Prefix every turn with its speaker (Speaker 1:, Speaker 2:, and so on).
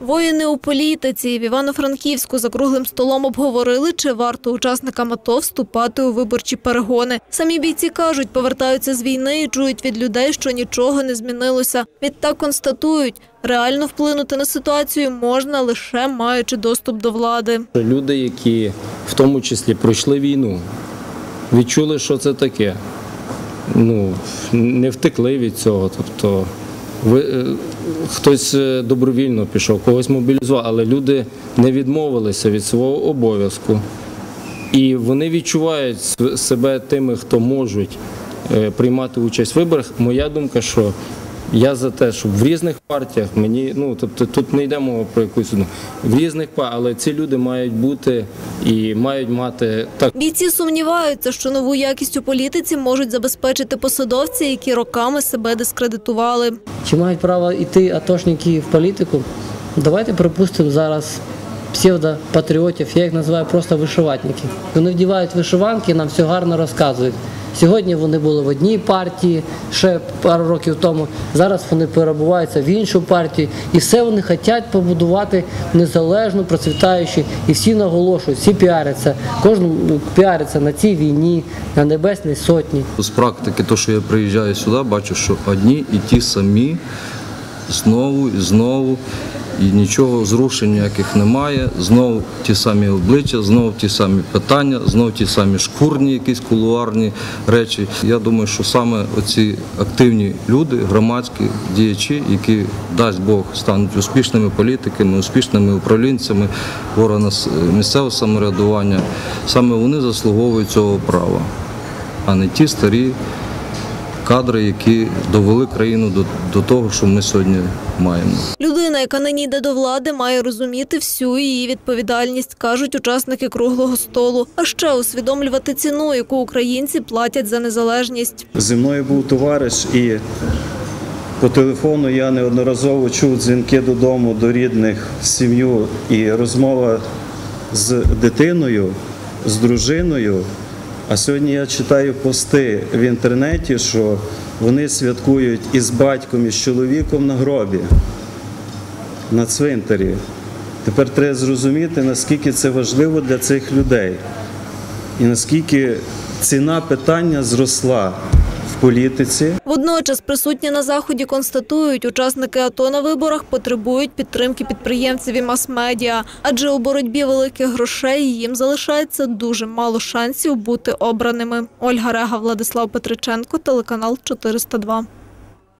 Speaker 1: Воїни у політиці в Івано-Франківську за круглим столом обговорили, чи варто учасникам АТО вступати у виборчі перегони. Самі бійці кажуть, повертаються з війни і чують від людей, що нічого не змінилося. Відтак констатують, реально вплинути на ситуацію можна лише маючи доступ до влади.
Speaker 2: Люди, які в тому числі пройшли війну, відчули, що це таке. Ну, не втекли від цього. Тобто ви, е, хтось е, добровільно пішов, когось мобілізував, але люди не відмовилися від свого обов'язку. І вони відчувають себе тими, хто можуть е, приймати участь в виборах. Моя думка, що я за те, щоб в різних партіях мені, ну тобто тут не йде мова про якусь одну, в різних партіях, але ці люди мають бути і мають мати так.
Speaker 1: Бійці сумніваються, що нову якість у політиці можуть забезпечити посадовці, які роками себе дискредитували.
Speaker 3: Чи мають право йти атошники в політику? Давайте припустимо зараз псевдопатріотів, я їх називаю просто вишиватники. Вони вдівають вишиванки, нам все гарно розказують. Сьогодні вони були в одній партії ще пару років тому. Зараз вони перебуваються в іншу партію, і все вони хочуть побудувати незалежну, процвітаючу. І всі наголошують, всі піаряться. Кожен піариться на цій війні, на небесній сотні.
Speaker 4: З практики, то, що я приїжджаю сюди, бачу, що одні і ті самі знову і знову, і нічого зрушень ніяких немає. Знову ті самі обличчя, знову ті самі питання, знову ті самі шкурні, якісь кулуарні речі. Я думаю, що саме оці активні люди, громадські діячі, які дасть Бог стануть успішними політиками, успішними управлінцями в органах місцевого самоврядування, саме вони заслуговують цього права а не ті старі кадри, які довели країну до, до того, що ми сьогодні маємо.
Speaker 1: Людина, яка нині йде до влади, має розуміти всю її відповідальність, кажуть учасники круглого столу. А ще усвідомлювати ціну, яку українці платять за незалежність.
Speaker 5: Зі мною був товариш, і по телефону я неодноразово чув дзвінки додому до рідних, в сім'ю і розмова з дитиною, з дружиною. А сьогодні я читаю пости в інтернеті, що вони святкують із батьком, і з чоловіком на гробі, на цвинтарі. Тепер треба зрозуміти, наскільки це важливо для цих людей і наскільки ціна питання зросла політиці.
Speaker 1: Водночас присутні на заході констатують, учасники АТО на виборах потребують підтримки підприємців і мас-медіа, адже у боротьбі великих грошей їм залишається дуже мало шансів бути обраними. Ольга Рега, Владислав Петриченко, телеканал 402.